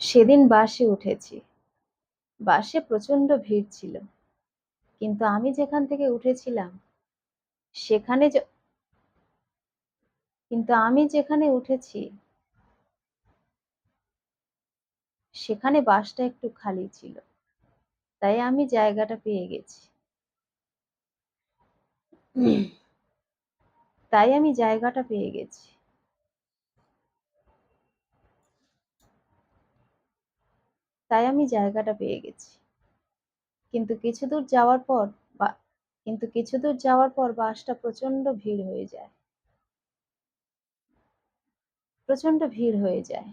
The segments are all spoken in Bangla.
সেদিন বাসে উঠেছি। বাসে প্রচণ্ড ভিড় ছিল। কিন্তু আমি যেখান থেকে উঠেছিলাম সেখানে কিন্তু আমি যেখানে উঠেছি সেখানে বাসটা একটু খালি ছিল। তাই আমি জায়গাটা পেয়ে গেছি। তাই আমি জায়গাটা পেয়ে গেছি। তাই আমি জায়গাটা পেয়ে গেছি। কিন্তু কিছু দূর যাওয়ার পর বা, কিন্তু কিছু দূর যাওয়ার পর বাসটা প্রচণ্ড ভিড় হয়ে যায়। প্রচণ্ড ভিড় হয়ে যায়।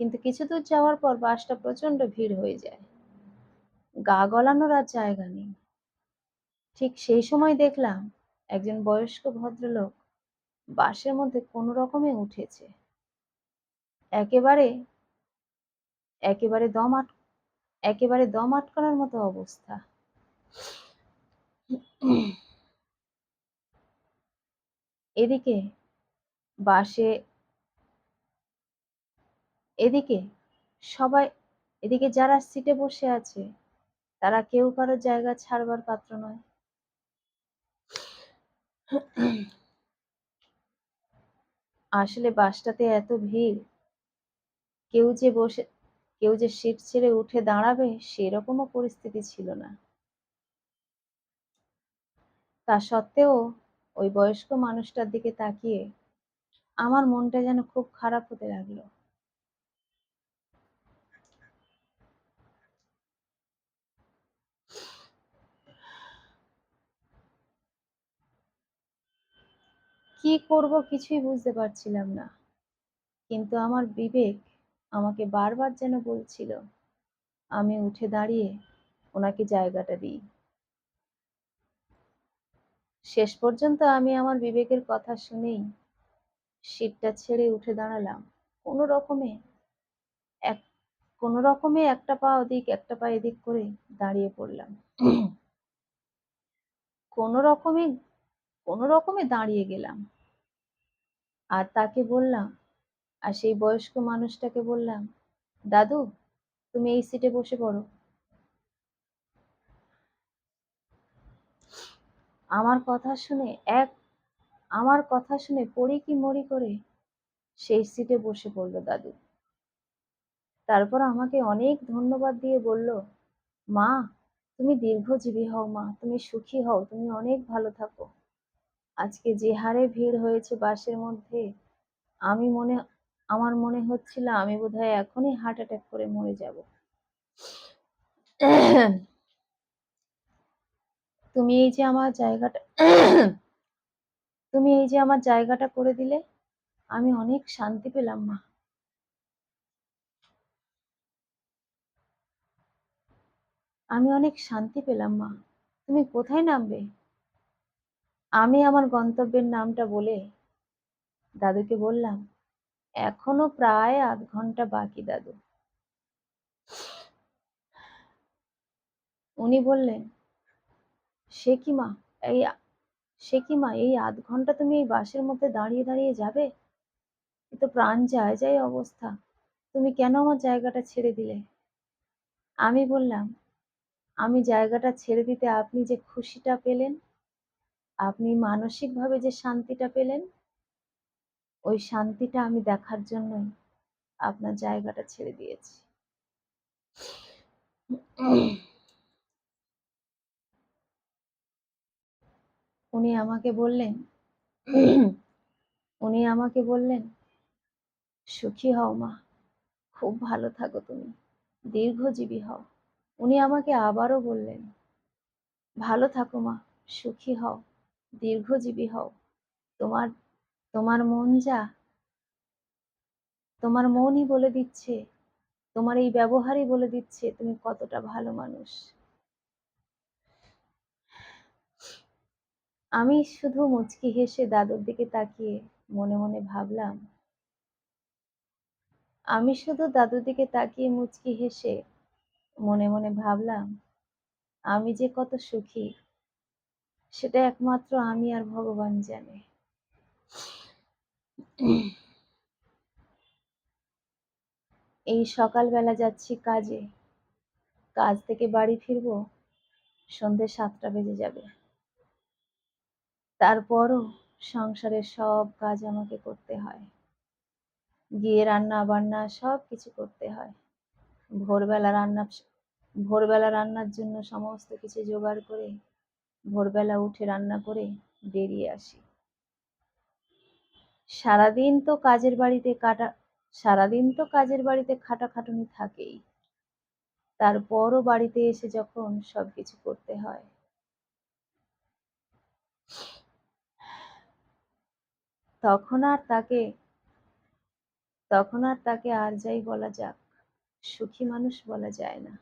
কিন্তু কিছু দূর যাওয়ার পর বাসটা প্রচণ্ড ভিড় হয়ে যায়। গা গলানোর আর জায়গা নেই। ঠিক সেই সময় দেখলাম একজন বয়স্ক ভদ্রলোক বাসের মধ্যে কোনো রকমে উঠেছে। একেবারে একেবারে দম আট, একেবারে দম আটকানোর মতো অবস্থা। এদিকে বাসে, এদিকে সবাই, এদিকে যারা সিটে বসে আছে, তারা কেউ কারও জায়গা ছাড়বার পাত্র নয়। আসলে বাসটাতে এত ভিড়, কেউ যে বসে কেউ যে সিট ছেড়ে উঠে দাঁড়াবে সেরকমও পরিস্থিতি ছিল না। তা সত্ত্বেও ওই বয়স্ক মানুষটার দিকে তাকিয়ে আমার মনটা যেন খুব খারাপ হতে লাগল। কি করব কিছুই বুঝতে পারছিলাম না। কিন্তু আমার বিবেক আমাকে বারবার যেন বলছিল, আমি উঠে দাঁড়িয়ে ওনাকে জায়গাটা দিই। শেষ পর্যন্ত আমি আমার বিবেকের কথা শুনেই সিটটা ছেড়ে উঠে দাঁড়ালাম। কোনো রকমে এক, কোনো রকমে একটা পা ওদিক, একটা পা এদিক করে দাঁড়িয়ে পড়লাম। কোনো রকমে কোনো রকমে দাঁড়িয়ে গেলাম। আর তাকে বললাম আর সেই বয়স্ক মানুষটাকে বললাম, দাদু, তুমি এই সিটে বসে পড়ো। আমার কথা শুনে এক, আমার কথা শুনে পড়ি কি মরি করে, সেই সিটে বসে পড়ল দাদু। তারপর আমাকে অনেক ধন্যবাদ দিয়ে বলল, মা, তুমি দীর্ঘজীবী হও মা, তুমি সুখী হও, তুমি অনেক ভালো থাকো। আজকে যে হারে ভিড় হয়েছে বাসের মধ্যে, আমি মনে আমার মনে হচ্ছিল আমি বোধহয় এখনই হার্ট অ্যাটাক করে মরে যাব। তুমি এই যে আমার জায়গাটা, তুমি এই যে আমার জায়গাটা করে দিলে, আমি অনেক শান্তি পেলাম, মা। আমি অনেক শান্তি পেলাম, মা। তুমি কোথায় নামবে? আমি আমার গন্তব্যের নামটা বলে দাদুকে বললাম এখনও প্রায় আধ ঘণ্টা বাকি, দাদু। উনি বললেন, সে কি মা? এই সে কি মা? এই আধ ঘণ্টা তুমি এই বাসের মধ্যে দাঁড়িয়ে দাঁড়িয়ে যাবে? তো প্রাণ যায় যায় অবস্থা। তুমি কেন আমার জায়গাটা ছেড়ে দিলে? আমি বললাম, আমি জায়গাটা ছেড়ে দিতে আপনি যে খুশিটা পেলেন, আপনি মানসিকভাবে যে শান্তিটা পেলেন ওই শান্তিটা আমি দেখার জন্যই আপনার জায়গাটা ছেড়ে দিয়েছি। উনি আমাকে বললেন, উনি আমাকে বললেন, সুখী হও মা, খুব ভালো থাকো তুমি, দীর্ঘজীবী হও। উনি আমাকে আবারও বললেন, ভালো থাকো মা, সুখী হও, দীর্ঘজীবী হও। তোমার তোমার মন যা। তোমার মনই বলে দিচ্ছে। তোমার এই ব্যবহারই বলে দিচ্ছে তুমি কতটা ভালো মানুষ। আমি শুধু মুচকি হেসে দাদুর দিকে তাকিয়ে মনে মনে ভাবলাম, আমি শুধু দাদুর দিকে তাকিয়ে মুচকি হেসে মনে মনে ভাবলাম, আমি যে কত সুখী, সেটা একমাত্র আমি আর ভগবান জানে। এই সকালবেলা যাচ্ছি কাজে। কাজ থেকে বাড়ি ফিরবো, সন্ধে সাতটা বেজে যাবে। তারপরও সংসারের সব কাজ আমাকে করতে হয়। গিয়ে রান্না বান্না সব কিছু করতে হয়। ভোরবেলা রান্না, ভোরবেলা রান্নার জন্য সমস্ত কিছু জোগাড় করে, ভোরবেলা উঠে রান্না করে বেরিয়ে আসি। সারাদিন তো কাজের বাড়িতে কাটা, সারাদিন তো কাজের বাড়িতে খাটাখাটুনি থাকেই। তারপরও বাড়িতে এসে যখন সবকিছু করতে হয়। তখন আর তাকে, তখন আর তাকে আর যাই বলা যাক, সুখী মানুষ বলা যায় না।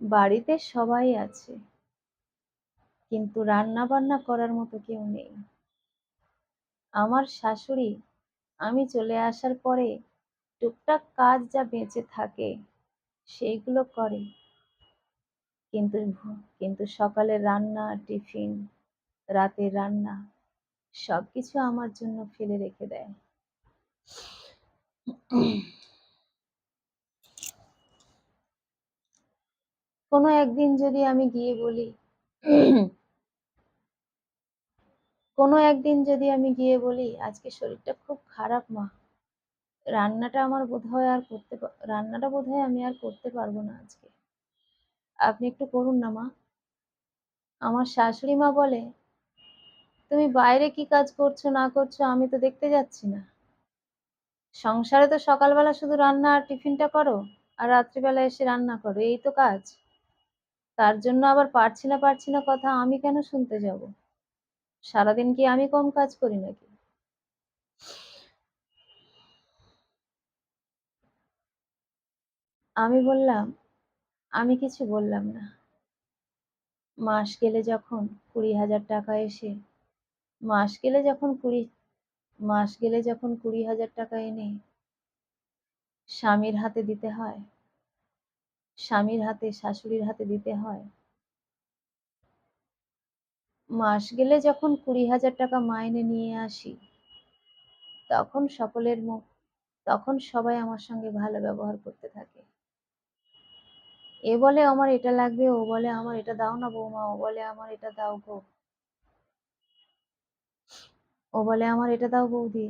বাড়িতে সবাই আছে। কিন্তু রান্না বান্না করার মতো কেউ নেই। আমার শাশুড়ি, আমি চলে আসার পরে টুকটাক কাজ যা বেঁচে থাকে, সেইগুলো করে। কিন্তু কিন্তু সকালের রান্না, টিফিন, রাতের রান্না সব কিছু আমার জন্য ফেলে রেখে দেয়। কোনো একদিন যদি আমি গিয়ে বলি কোনো একদিন যদি আমি গিয়ে বলি, আজকে শরীরটা খুব খারাপ মা। রান্নাটা আমার বোধহয় আর করতে রান্নাটা বোধহয় আমি আর করতে পারব না আজকে। আপনি একটু করুন না মা। আমার শাশুড়ি মা বলে, তুমি বাইরে কি কাজ করছ, না করছ, আমি তো দেখতে যাচ্ছি না। সংসারে তো সকালবেলা শুধু রান্না আর টিফিনটা করো, আর রাত্রিবেলা এসে রান্না করো, এই তো কাজ। তার জন্য আবার পারছি না পারছি না কথা আমি কেন শুনতে যাব? সারাদিন কি আমি কম কাজ করি নাকি? আমি বললাম, আমি কিছু বললাম না। মাস গেলে যখন কুড়ি হাজার টাকা এসে, মাস গেলে যখন কুড়ি, মাস গেলে যখন কুড়ি হাজার টাকা এনে স্বামীর হাতে দিতে হয়, স্বামীর হাতে, শাশুড়ির হাতে দিতে হয় মাস গেলে যখন কুড়ি হাজার টাকা মাইনে নিয়ে আসি, তখন সকলের মুখ তখন সবাই আমার সঙ্গে ভালো ব্যবহার করতে থাকে। এ বলে আমার এটা লাগবে, ও বলে আমার এটা দাও না বৌমা, ও বলে আমার এটা দাও গো। ও বলে আমার এটা দাও বৌদি।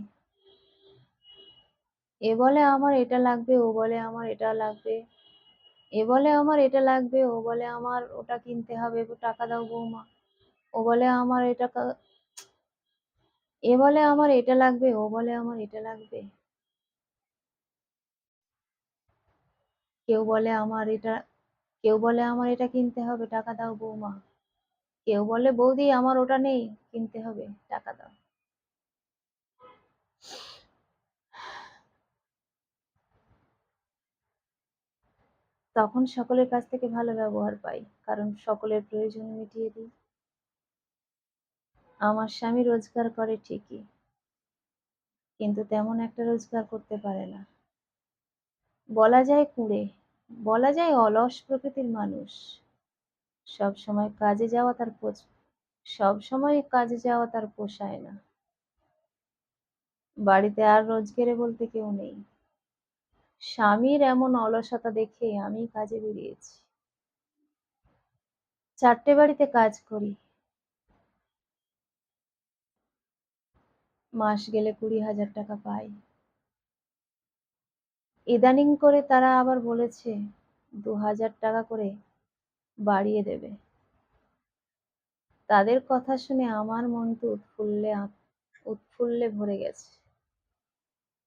এ বলে আমার এটা লাগবে, ও বলে আমার এটা লাগবে। এ বলে আমার এটা লাগবে, ও বলে আমার ওটা কিনতে হবে, টাকা দাও বৌমা। ও বলে, আমার এটা এ বলে, আমার এটা লাগবে, ও বলে, আমার এটা লাগবে। কেউ বলে, আমার এটা, কেউ বলে, আমার এটা কিনতে হবে, টাকা দাও বৌমা। কেউ বলে, বৌদি, আমার ওটা নেই, কিনতে হবে, টাকা দাও। তখন সকলের কাছ থেকে ভালো ব্যবহার পাই, কারণ সকলের প্রয়োজন মিটিয়ে দিই। আমার স্বামী রোজগার করে ঠিকই, কিন্তু তেমন একটা রোজগার করতে পারে না। বলা যায় কুঁড়ে, বলা যায় অলস প্রকৃতির মানুষ। সব সময় কাজে যাওয়া তার সব সময় কাজে যাওয়া তার পোষায় না। বাড়িতে আর রোজগেরে বলতে কেউ নেই। স্বামীর এমন অলসতা দেখে আমি কাজে বেরিয়েছি। চারটে বাড়িতে কাজ করি মাস গেলে কুড়ি হাজার টাকা পাই ইদানিং করে তারা আবার বলেছে, দু হাজার টাকা করে বাড়িয়ে দেবে। তাদের কথা শুনে আমার মন তো উৎফুল্লে উৎফুল্লে ভরে গেছে।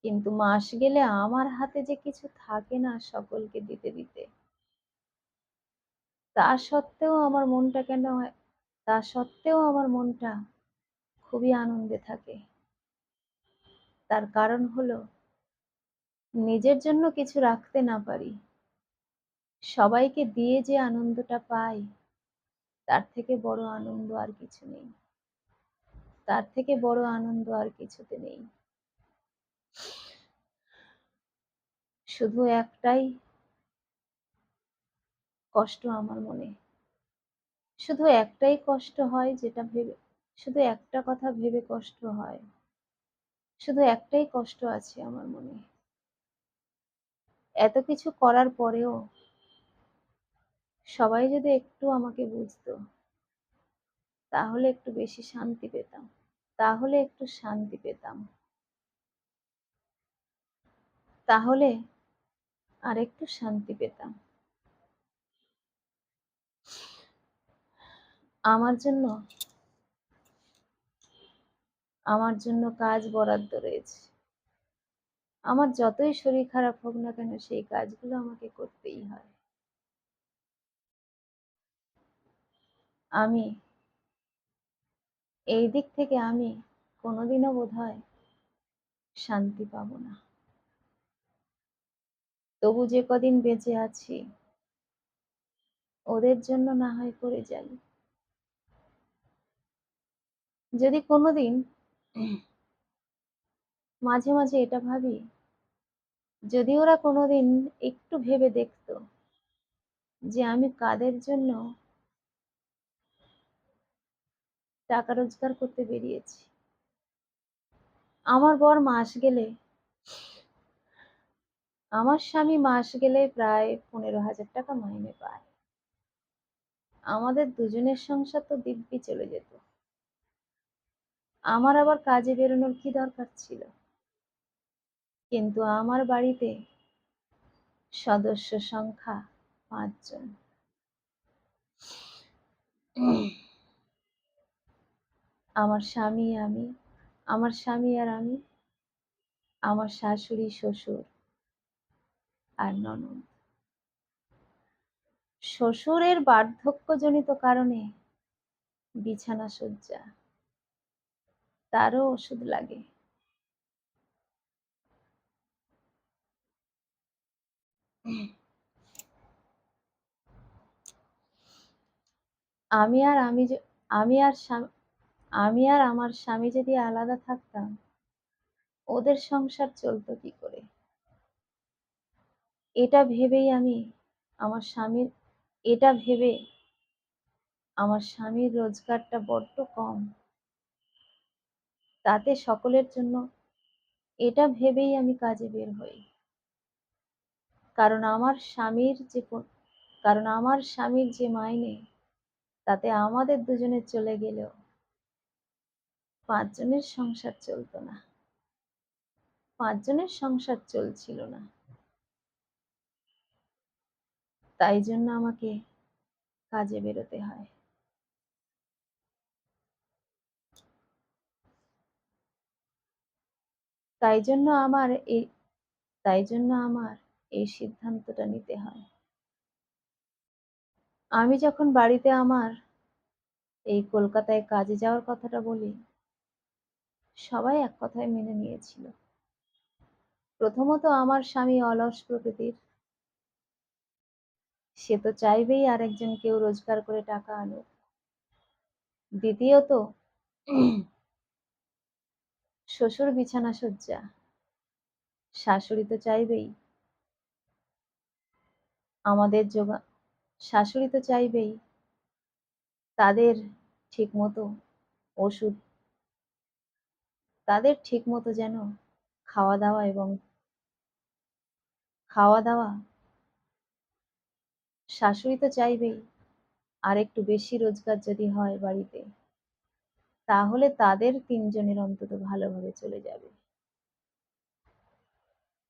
কিন্তু মাস গেলে আমার হাতে যে কিছু থাকে না সকলকে দিতে দিতে, তা সত্ত্বেও আমার মনটা কেন তা সত্ত্বেও আমার মনটা খুবই আনন্দে থাকে। তার কারণ হলো, নিজের জন্য কিছু রাখতে না পারি। সবাইকে দিয়ে যে আনন্দটা পাই, তার থেকে বড় আনন্দ আর কিছু নেই। তার থেকে বড় আনন্দ আর কিছুতে নেই। শুধু একটাই কষ্ট আমার মনে। শুধু একটাই কষ্ট হয় যেটা ভেবে, শুধু একটা কথা ভেবে কষ্ট হয়। শুধু একটাই কষ্ট আছে আমার মনে। এত কিছু করার পরেও সবাই যদি একটু আমাকে বুঝতো, তাহলে একটু বেশি শান্তি পেতাম, তাহলে একটু শান্তি পেতাম। তাহলে আর একটু শান্তি পেতাম। আমার জন্য আমার জন্য কাজ বরাদ্দ রয়েছে। আমার যতই শরীর খারাপ হোক না কেন, সেই কাজগুলো আমাকে করতেই হয়। আমি এই দিক থেকে আমি কোনোদিনও বোধ হয় শান্তি পাব না। তবু যে কদিন বেঁচে আছি, ওদের জন্য না হয় করে যাই। যদি কোনোদিন মাঝে মাঝে এটা ভাবি, যদি ওরা কোনোদিন একটু ভেবে দেখতো যে আমি কাদের জন্য টাকা রোজগার করতে বেরিয়েছি। আমার বর মাস গেলে, আমার স্বামী মাস গেলে প্রায় পনেরো হাজার টাকা মাইনে পায়। আমাদের দুজনের সংসার তো দিব্যি চলে যেত। আমার আবার কাজে বেরোনোর কি দরকার ছিল? কিন্তু আমার বাড়িতে সদস্য সংখ্যা পাঁচজন। আমার স্বামী আমি, আমার স্বামী আর আমি, আমার শাশুড়ি, শ্বশুর আর ননদ। শ্বশুরের বার্ধক্যজনিত কারণে বিছানা সজ্জা তারও ওষুধ লাগে। আমি আর আমি আমি আর আমি আর আমার স্বামী যদি আলাদা থাকতাম, ওদের সংসার চলতো কি করে? এটা ভেবেই আমি আমার স্বামীর, এটা ভেবে আমার স্বামীর রোজগারটা বড্ড কম। তাতে সকলের জন্য এটা ভেবেই আমি কাজে বের হই। কারণ আমার স্বামীর যে কারণ আমার স্বামীর যে মাইনে, তাতে আমাদের দুজনে চলে গেলেও পাঁচজনের সংসার চলতো না। পাঁচজনের সংসার চলছিল না। তাই জন্য আমাকে কাজে বেরোতে হয়। তাই জন্য আমার এই, তাই জন্য আমার এই সিদ্ধান্তটা নিতে হয়। আমি যখন বাড়িতে আমার এই কলকাতায় কাজে যাওয়ার কথাটা বলি, সবাই এক কথায় মেনে নিয়েছিল। প্রথমত আমার স্বামী অলস প্রকৃতির। সে তো চাইবেই আরেকজন কেউ রোজগার করে টাকা আনুক। দ্বিতীয়ত শ্বশুর বিছানা শয্যা শাশুড়ি তো চাইবেই। আমাদের যোগা শাশুড়ি তো চাইবেই। তাদের ঠিক মতো ওষুধ তাদের ঠিক মতো যেন খাওয়া দাওয়া এবং খাওয়া দাওয়া শাশুড়ি তো চাইবেই। আর একটু বেশি রোজগার যদি হয় বাড়িতে। তাহলে তাদের তিনজনের অন্তত ভালোভাবে চলে যাবে।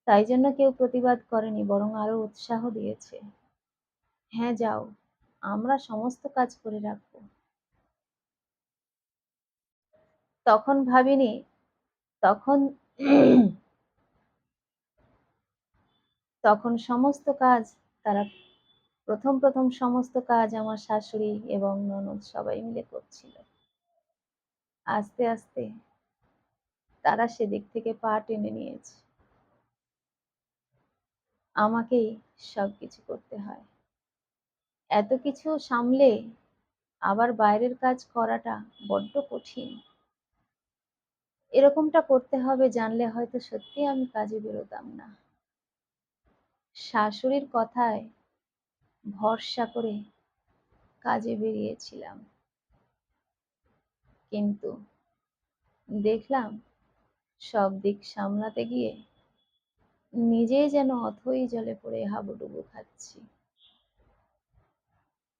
তাই জন্য কেউ প্রতিবাদ করেনি, বরং আরও উৎসাহ দিয়েছে। হ্যাঁ যাও, আমরা সমস্ত কাজ করে রাখব। তখন ভাবিনি, তখন তখন সমস্ত কাজ, তারা প্রথম প্রথম সমস্ত কাজ আমার শাশুড়ি এবং ননদ সবাই মিলে করছিল। আস্তে আস্তে তারা সেদিক থেকে পা টেনে নিয়েছে। আমাকেই সব কিছু করতে হয়। এত কিছু সামলে আবার বাইরের কাজ করাটা বড্ড কঠিন। এরকমটা করতে হবে, জানলে হয়তো সত্যি আমি কাজে বেরোতাম না। শাশুড়ির কথায় ভরসা করে কাজে বেরিয়েছিলাম। কিন্তু দেখলাম সব দিক সামলাতে গিয়ে নিজেই যেন অথই জলে পড়ে হাবুডুবু খাচ্ছি।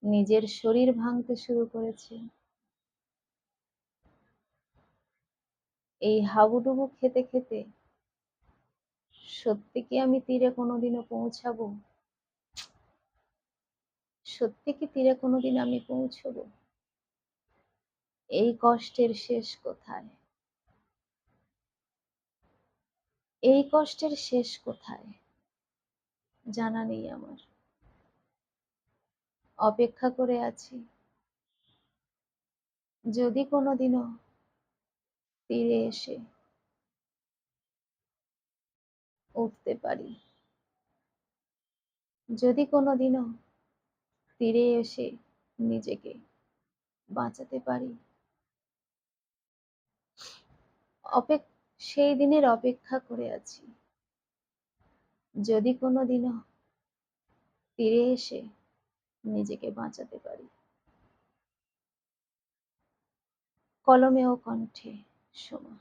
নিজের শরীর ভাঙতে শুরু করেছে। এই হাবুডুবু খেতে খেতে সত্যি কি আমি তীরে কোনোদিনও পৌঁছাবো? সত্যি কি তীরে কোনোদিন আমি পৌঁছবো? এই কষ্টের শেষ কোথায়? এই কষ্টের শেষ কোথায়? জানা নেই আমার। অপেক্ষা করে আছি। যদি কোনোদিনও তীরে এসে উঠতে পারি। যদি কোনোদিনও তীরে এসে নিজেকে বাঁচাতে পারি। অপেক, সেই দিনের অপেক্ষা করে আছি। যদি কোনো দিনও ফিরে এসে নিজেকে বাঁচাতে পারি। কলমে ও কণ্ঠে সোমা